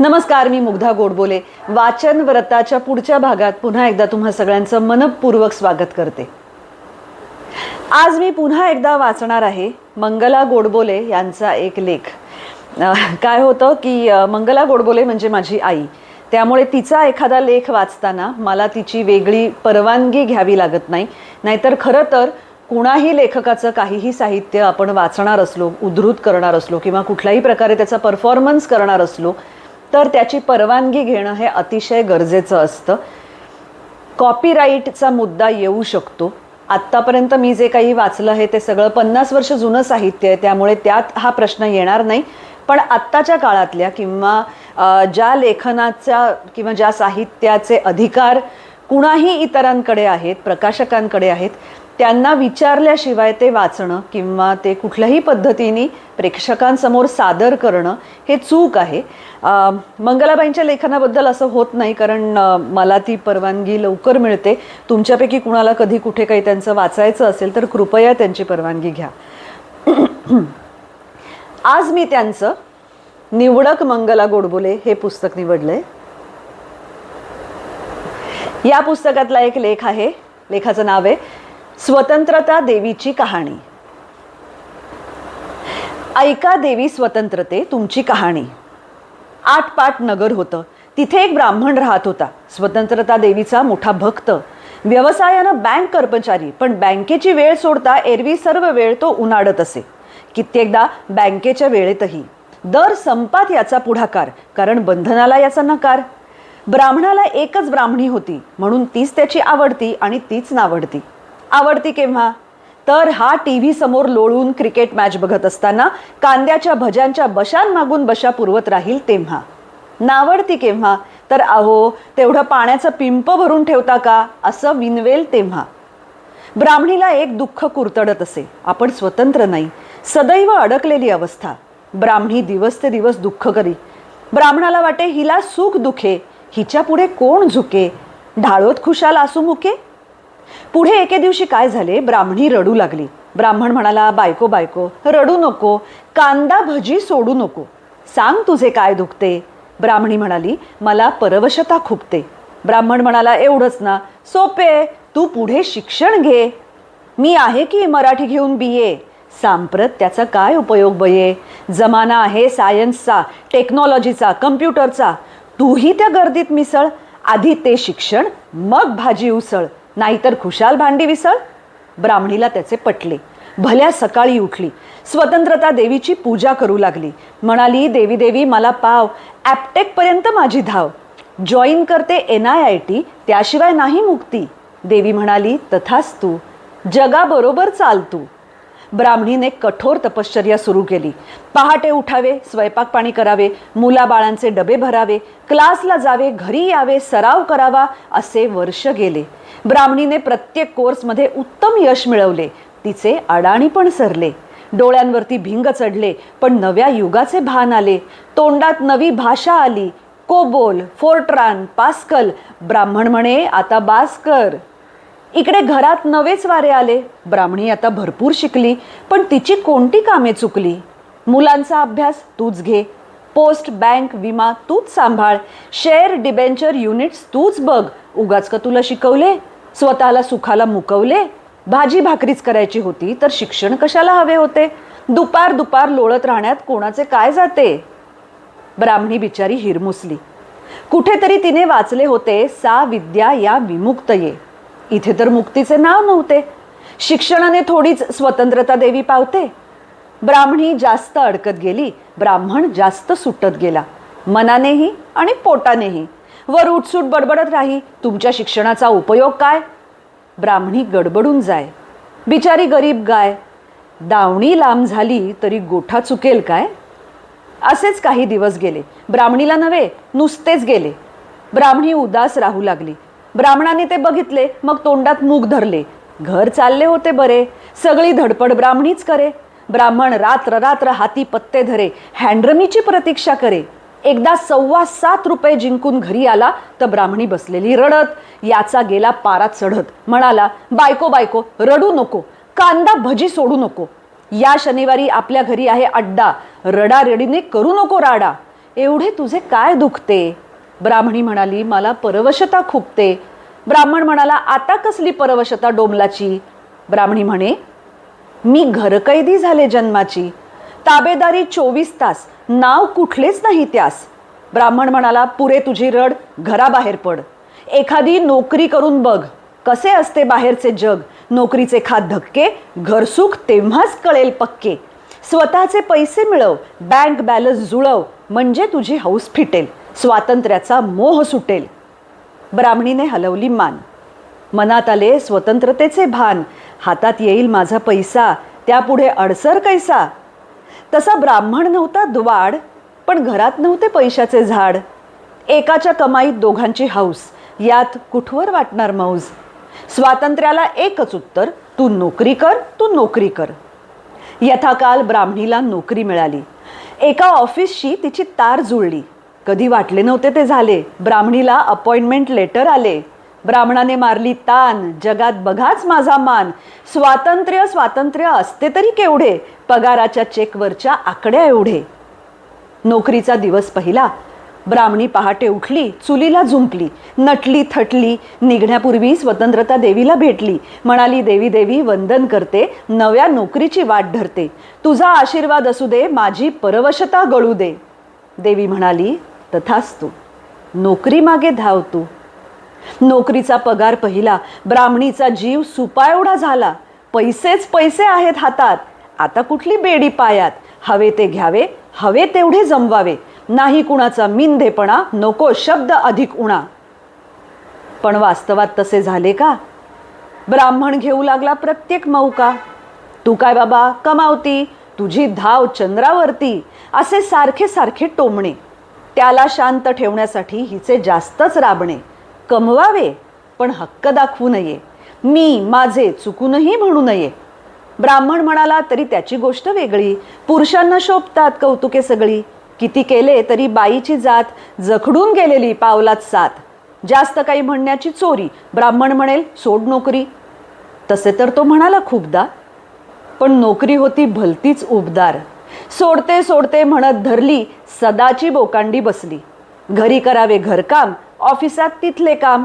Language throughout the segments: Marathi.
नमस्कार मी मुग्धा गोडबोले. वाचन व्रताच्या पुढच्या भागात पुन्हा एकदा तुम्हा सगळ्यांचं मनपूर्वक स्वागत करते. आज मी पुन्हा एकदा वाचणार आहे मंगला गोडबोले यांचा एक लेख. काय होतं की मंगला गोडबोले म्हणजे माझी आई. त्यामुळे तिचा एखादा लेख वाचताना मला तिची वेगळी परवानगी घ्यावी लागत नाही. नाहीतर खरं तर कुणाही लेखकाचं काहीही साहित्य आपण वाचणार असलो उद्धृत करणार असलो किंवा कुठल्याही प्रकारे त्याचा परफॉर्मन्स करणार असलो तर त्याची परवानगी घेणं हे अतिशय गरजेचं असतं. कॉपीराईटचा मुद्दा येऊ शकतो. आत्तापर्यंत मी जे काही वाचलं आहे ते सगळं पन्नास वर्ष जुनं साहित्य आहे त्यामुळे त्यात हा प्रश्न येणार नाही. पण आत्ताच्या काळातल्या किंवा ज्या लेखनाच्या किंवा ज्या साहित्याचे अधिकार कुणाही इतरांकडे आहेत प्रकाशकांकडे आहेत त्यांना विचारल्याशिवाय ते वाचणं किंवा ते कुठल्याही पद्धतीने प्रेक्षकांसमोर सादर करणं हे चूक आहे. मंगलाबाईंच्या लेखनाबद्दल असं होत नाही कारण मला ती परवानगी लवकर मिळते. तुमच्यापैकी कुणाला कधी कुठे काही त्यांचं वाचायचं असेल तर कृपया त्यांची परवानगी घ्या. आज मी त्यांचं निवडक मंगला गोडबोले हे पुस्तक निवडलंय. या पुस्तकातला एक लेख आहे. लेखाचं नाव आहे स्वतंत्रता देवीची कहाणी. ऐका देवी स्वतंत्रते तुमची कहाणी. आठ पाट नगर होतं. तिथे एक ब्राह्मण राहत होता. स्वतंत्रता देवीचा मोठा भक्त. व्यवसायानं बँक कर्मचारी पण बँकेची वेळ सोडता एरवी सर्व वेळ तो उन्हाडत असे. कित्येकदा बँकेच्या वेळेतही. दर संपात याचा पुढाकार कारण बंधनाला याचा नकार. ब्राह्मणाला एकच ब्राह्मणी होती म्हणून तीच त्याची आवडती आणि तीच नावडती. आवडती केव्हा? तर हा टी व्ही समोर लोळून क्रिकेट मॅच बघत असताना कांद्याच्या भज्यांच्या बशांमागून बशा पुरवत राहील तेव्हा. नावडती केव्हा? तर अहो तेवढं पाण्याचं पिंप भरून ठेवता का? असं विनवेल तेव्हा. ब्राह्मणीला एक दुःख कुरतडत असे. आपण स्वतंत्र नाही. सदैव अडकलेली अवस्था. ब्राह्मणी दिवस ते दिवस दुःख करी ब्राह्मणाला वाटे हिला सुख दुखे. हिच्या पुढे कोण झुके? ढाळोत खुशाल आसू मुके पुढे एके दिवशी काय झाले? ब्राह्मणी रडू लागली. ब्राह्मण म्हणाला बायको बायको रडू नको कांदा भजी सोडू नको. सांग तुझे काय दुखते. ब्राह्मणी म्हणाली मला परवशता खुपते. ब्राह्मण म्हणाला एवढंच ना. सोपे तू पुढे शिक्षण घे. मी आहे की मराठी घेऊन बी ए सांप्रत त्याचा काय उपयोग बये? जमाना आहे सायन्सचा टेक्नॉलॉजीचा कम्प्युटरचा. तूही त्या गर्दीत मिसळ. आधी ते शिक्षण मग भाजी उसळ. नाहीतर खुशाल भांडी विसळ? ब्राह्मणीला त्याचे पटले. भल्या सकाळी उठली. स्वतंत्रता देवीची पूजा करू लागली. म्हणाली देवी देवी मला पाव. ॲपटेकपर्यंत माझी धाव. जॉईन करते एन आय आय टी त्याशिवाय नाही मुक्ती. देवी म्हणाली तथाच तू जगाबरोबर चाल तू. ब्राह्मणीने कठोर तपश्चर्या सुरू केली. पहाटे उठावे स्वयंपाक पाणी करावे मुलाबाळांचे डबे भरावे क्लासला जावे घरी यावे सराव करावा असे वर्ष गेले. ब्राह्मणीने प्रत्येक कोर्समध्ये उत्तम यश मिळवले. तिचे अडाणी पण सरले. डोळ्यांवरती भिंग चढले पण नव्या युगाचे भान आले. तोंडात नवी भाषा आली. कोबोल फोर्ट्रान पास्कल ब्राह्मण म्हणे आता बास्कर. इकडे घरात नवेच वारे आले. ब्राह्मणी आता भरपूर शिकली पण तिची कोणती कामे चुकली? मुलांचा अभ्यास तूच घे. पोस्ट बँक विमा तूच सांभाळ. शेअर डिबेंचर युनिट्स तूच बघ. उगाच का तुला शिकवले? स्वतःला सुखाला मुकवले? भाजी भाकरीच करायची होती तर शिक्षण कशाला हवे होते? दुपार दुपार लोळत राहण्यात कोणाचे काय जाते? ब्राह्मणी बिचारी हिरमुसली. कुठेतरी तिने वाचले होते सा विद्या या विमुक्तये. इथे तर मुक्तीचे नाव नव्हते. शिक्षणाने थोडीच स्वतंत्रता देवी पावते. ब्राह्मणी जास्त अडकत गेली ब्राह्मण जास्त सुटत गेला. मनानेही आणि पोटानेही. वर उठसूट बडबडत राही तुमच्या शिक्षणाचा उपयोग काय? ब्राह्मणी गडबडून जाय. बिचारी गरीब गाय. दावणी लांब झाली तरी गोठा चुकेल काय? असेच काही दिवस गेले. ब्राह्मणीला नव्हे नुसतेच गेले. ब्राह्मणी उदास राहू लागली. ब्राह्मणाने ते बघितले मग तोंडात मूग धरले. घर चालले होते बरे. सगळी धडपड ब्राह्मणीच करे. ब्राह्मण रात्र रात्र हाती पत्ते धरे हँड्रमीची प्रतीक्षा करे. एकदा सव्वा सात रुपये जिंकून घरी आला तर ब्राह्मणी बसलेली रडत याचा गेला पारात चढत. म्हणाला बायको बायको रडू नको. कांदा भजी सोडू नको. या शनिवारी आपल्या घरी आहे अड्डा. रडारडीने करू नको राडा. एवढे तुझे काय दुखते? ब्राह्मणी म्हणाली मला परवशता खुपते. ब्राह्मण म्हणाला आता कसली परवशता डोमलाची? ब्राह्मणी म्हणे मी घरकैदी झाले जन्माची. ताबेदारी चोवीस तास. नाव कुठलेच नाही त्यास. ब्राह्मण म्हणाला पुरे तुझी रड घराबाहेर पड. एखादी नोकरी करून बघ. कसे असते बाहेरचे जग? नोकरीचे खात धक्के घरसुख तेव्हाच कळेल पक्के. स्वतःचे पैसे मिळव बँक बॅलन्स जुळव म्हणजे तुझी हौस फिटेल. स्वातंत्र्याचा मोह सुटेल. ब्राह्मणीने हलवली मान. मनात आले स्वतंत्रतेचे भान. हातात येईल माझा पैसा. त्यापुढे अडसर कैसा? तसा ब्राह्मण नव्हता द्वाड पण घरात नव्हते पैशाचे झाड. एकाच्या कमाईत दोघांची हौस यात कुठवर वाटणार मौज? स्वातंत्र्याला एकच उत्तर तू नोकरी कर तू नोकरी कर. यथाकाल ब्राह्मणीला नोकरी मिळाली. एका ऑफिसशी तिची तार जुळली. कधी वाटले नव्हते ते झाले. ब्राह्मणीला अपॉइंटमेंट लेटर आले. ब्राह्मणाने मारली तान. जगात बघाच माझा मान. स्वातंत्र्य स्वातंत्र्य असते तरी केवढे? पगाराच्या चेकवरच्या आकड्या एवढे? नोकरीचा दिवस पहिला. ब्राह्मणी पहाटे उठली चुलीला झुंपली. नटली थटली निघण्यापूर्वी स्वतंत्रता देवीला भेटली. म्हणाली देवी देवी वंदन करते. नव्या नोकरीची वाट धरते. तुझा आशीर्वाद असू दे माझी परवशता गळू दे. देवी म्हणाली तथास्तू नोकरी मागे धाव तू. नोकरीचा पगार पहिला ब्राह्मणीचा जीव सुपा एवढा झाला. पैसेच पैसे आहेत हातात. आता कुठली बेडी पायात? हवे ते घ्यावे हवे तेवढे जमवावे. नाही कुणाचा मिंधेपणा नको शब्द अधिक उणा. पण वास्तवात तसे झाले का? ब्राह्मण घेऊ लागला प्रत्येक मौका. तू काय बाबा कमावती? तुझी धाव चंद्रावरती. असे सारखे सारखे टोमणे. त्याला शांत ठेवण्यासाठी हिचे जास्तच राबणे. कमवावे पण हक्क दाखवू नये. मी माझे चुकूनही म्हणू नये. ब्राह्मण म्हणाला तरी त्याची गोष्ट वेगळी. पुरुषांना शोभतात कौतुके सगळी. किती केले तरी बाईची जात जखडून गेलेली पावलात सात. जास्त काही म्हणण्याची चोरी. ब्राह्मण म्हणेल सोड नोकरी. तसे तर तो म्हणाला खूपदा. पण नोकरी होती भलतीच उबदार. सोडते सोडते म्हणत धरली सदाची बोकांडी बसली. घरी करावे घरकाम ऑफिसात तिथले काम.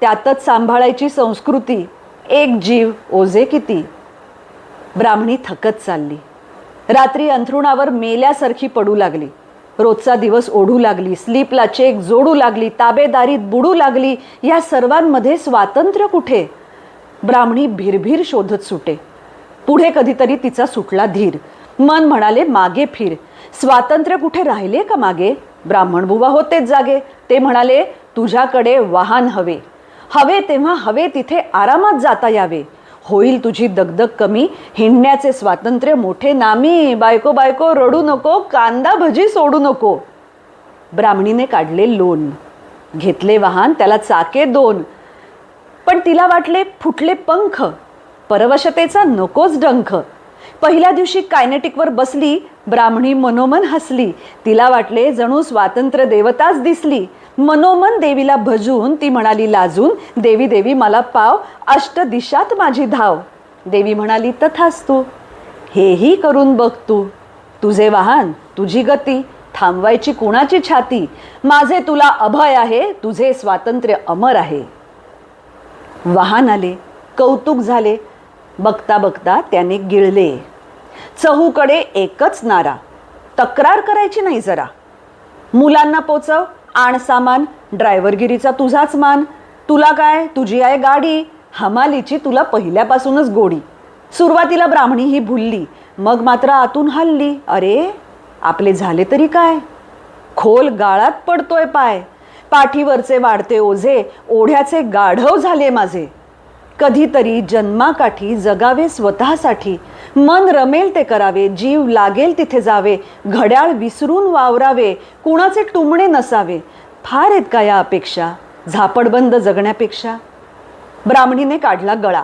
त्यातच सांभाळायची संस्कृती एक जीव ओझे किती. ब्राह्मणी थकत चालली. रात्री अंथरुणावर मेल्यासारखी पडू लागली. रोजचा दिवस ओढू लागली स्लीपला चेक जोडू लागली ताबेदारीत बुडू लागली या सर्वांमध्ये स्वातंत्र्य कुठे? ब्राह्मणी भिरभिर शोधत सुटे. पुढे कधीतरी तिचा सुटला धीर. मन म्हणाले मागे फिर. स्वातंत्र्य कुठे राहिले का मागे? ब्राह्मण बुवा होतेच जागे. ते म्हणाले तुझ्याकडे वाहन हवे. हवे तेव्हा हवे तिथे आरामात जाता यावे. होईल तुझी दगदग कमी. हिंडण्याचे स्वातंत्र्य मोठे नामी. बायको बायको रडू नको. कांदा भजी सोडू नको. ब्राह्मणीने काढले लोन घेतले वाहन त्याला चाके दोन. पण तिला वाटले फुटले पंख. परवशतेचा नकोच डंख. पहिल्या दिवशी कायनेटिकवर बसली ब्राह्मणी मनोमन हसली. तिला वाटले जणू स्वातंत्र्य देवताच दिसली. मनोमन देवीला भजून ती म्हणाली लाजून देवी देवी मला पाव अष्ट दिशात माझी धाव. देवी म्हणाली तथाच तू. हेही करून बघ तू. तुझे वाहन तुझी गती थांबवायची कुणाची छाती? माझे तुला अभय आहे तुझे स्वातंत्र्य अमर आहे. वाहन आले कौतुक झाले. बघता बघता त्याने गिळले. चहूकडे एकच नारा. तक्रार करायची नाही जरा. मुलांना पोचव आण सामान ड्रायव्हरगिरीचा तुझाच मान. तुला काय? तुझी आहे गाडी. हमालीची तुला पहिल्यापासूनच गोडी. सुरुवातीला ब्राह्मणी ही भुलली. मग मात्र आतून हल्ली. अरे आपले झाले तरी काय? खोल गाळात पडतोय पाय. पाठीवरचे वाढते ओझे ओढ्याचे गाढव झाले माझे. कधीतरी जन्माकाठी जगावे स्वतःसाठी. मन रमेल ते करावे जीव लागेल तिथे जावे घड्याळ विसरून वावरावे कुणाचे टुमणे नसावे. फार आहेत का या अपेक्षा? झापडबंद जगण्यापेक्षा? ब्राह्मणीने काढला गळा.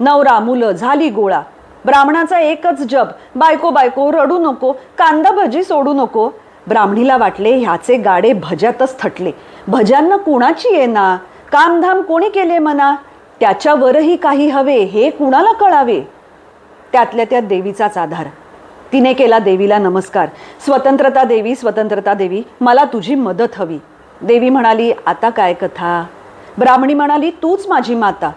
नवरा मुलं झाली गोळा. ब्राह्मणाचा एकच जप बायको बायको रडू नको कांदा भजी सोडू नको. ब्राह्मणीला वाटले ह्याचे गाडे भज्यातच थटले. भज्यांना कुणाची येना कामधाम कोणी केले मना? त्याच्यावरही काही हवे हे कुणाला कळावे? त्यातल्या त्यात देवीचाच आधार. तिने केला देवीला नमस्कार. स्वतंत्रता देवी स्वतंत्रता देवी मला तुझी मदत हवी. देवी म्हणाली आता काय कथा? ब्राह्मणी म्हणाली तूच माझी माता.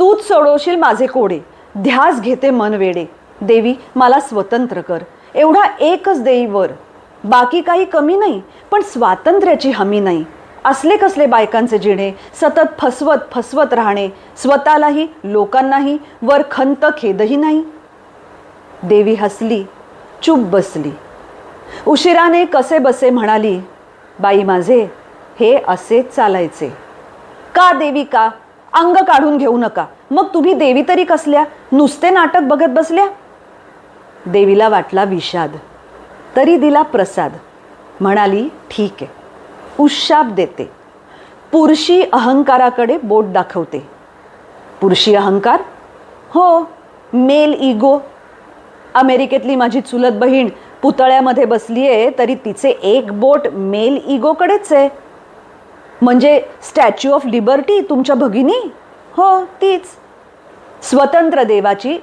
तूच सोडवशील माझे कोडे. ध्यास घेते मन वेडे. देवी मला स्वतंत्र कर. एवढा एकच देईवर बाकी काही कमी नाही पण स्वातंत्र्याची हमी नाही. असले कसले बायकांचे जिणे सतत फसवत फसवत राहणे स्वतःलाही लोकांनाही वर खंत खेदही नाही. देवी हसली चूप बसली. उशिराने कसे बसे म्हणाली बाई माझे हे असे चालायचे. का देवी का? अंग काढून घेऊ नका. मग तुम्ही देवी तरी कसल्या? नुसते नाटक बघत बसल्या? देवीला वाटला विषाद. तरी दिला प्रसाद. म्हणाली ठीक आहे. उशाप देते. पुरुषी अहंकाराकडे बोट दाखवते. पुरुषी अहंकार? हो मेल इगो. अमेरिकेतली माझी चुलत बहीण पुतळ्यामध्ये बसली आहे तरी तिचे एक बोट मेल इगोकडेच आहे. म्हणजे स्टॅच्यू ऑफ लिबर्टी तुमच्या भगिनी? हो तीच. स्वतंत्र देवाची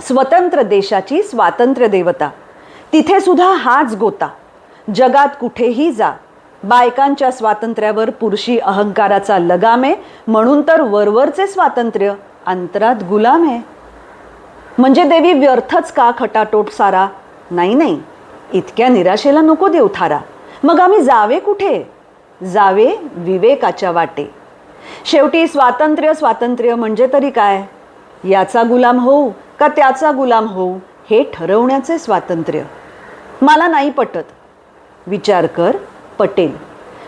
स्वतंत्र देशाची स्वातंत्र्य देवता. तिथे सुद्धा हाच गोता. जगात कुठेही जा बायकांच्या स्वातंत्र्यावर पुरुषी अहंकाराचा लगाम आहे म्हणून तर वरवरचे स्वातंत्र्य अंतरात गुलाम. आहे म्हणजे देवी व्यर्थच का खटाटोट सारा? नाही नाही इतक्या निराशेला नको देऊ थारा. मग आम्ही जावे कुठे? जावे विवेकाच्या वाटे. शेवटी स्वातंत्र्य स्वातंत्र्य म्हणजे तरी काय? याचा गुलाम होऊ का त्याचा गुलाम होऊ हे ठरवण्याचे स्वातंत्र्य. मला नाही पटत. विचार कर. पटेल.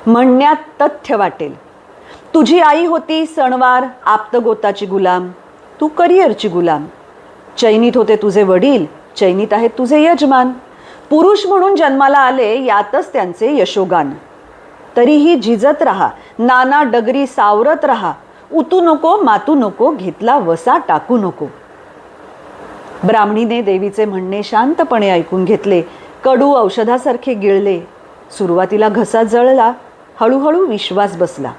म्हणण्यात तथ्य वाटेल. तुझी आई होती सणवार आप्तगोताची गुलाम. तू करिअरची गुलाम. चैनीत होते तुझे वडील चैनीत आहेत तुझे यजमान. पुरुष म्हणून जन्माला आले यातच त्यांचे यशोगान. तरीही झिजत राहा नाना डगरी सावरत राहा. उतू नको मातू नको घेतला वसा टाकू नको. ब्राह्मणीने देवीचे म्हणणे शांतपणे ऐकून घेतले. कडू औषधासारखे गिळले. सुरुवातीला घसा जळला हळूहळू विश्वास बसला.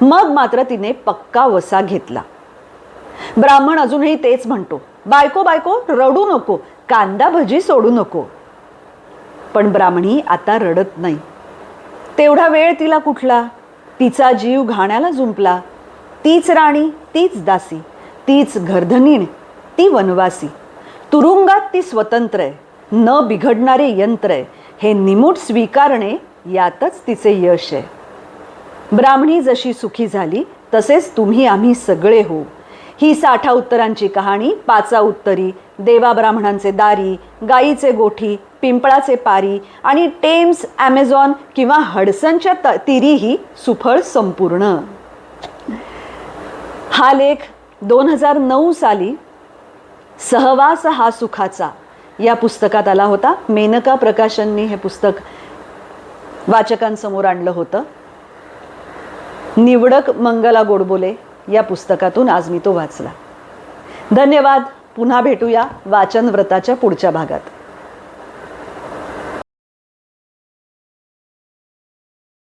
मग मात्र तिने पक्का वसा घेतला. ब्राह्मण अजूनही तेच म्हणतो बायको बायको रडू नको कांदा भजी सोडू नको. पण ब्राह्मणी आता रडत नाही. तेवढा वेळ तिला कुठला? तिचा जीव घाण्याला जुंपला. तीच राणी तीच दासी तीच घरधनीण ती वनवासी. तुरुंगात ती स्वतंत्र आहे. न बिघडणारे यंत्र आहे. हे निमूट स्वीकारणे यातच तिचे यश आहे. ब्राह्मणी जशी सुखी झाली तसेच तुम्ही आम्ही सगळे हो ही साठा उत्तरांची कहाणी पाचा उत्तरी देवा ब्राह्मणांचे दारी गाईचे गोठी पिंपळाचे पारी आणि टेम्स ॲमेझॉन किंवा हडसनच्या त तिरीही सुफळ संपूर्ण. हा लेख दोन हजार नऊ साली सहवास हा सुखाचा या पुस्तकात आला होता. मेनका प्रकाशननी हे पुस्तक वाचकांसमोर आणलं होतं. निवडक मंगला गोडबोले या पुस्तकातून आज मी तो वाचला. धन्यवाद. पुन्हा भेटूया वाचन व्रताच्या पुढच्या भागात.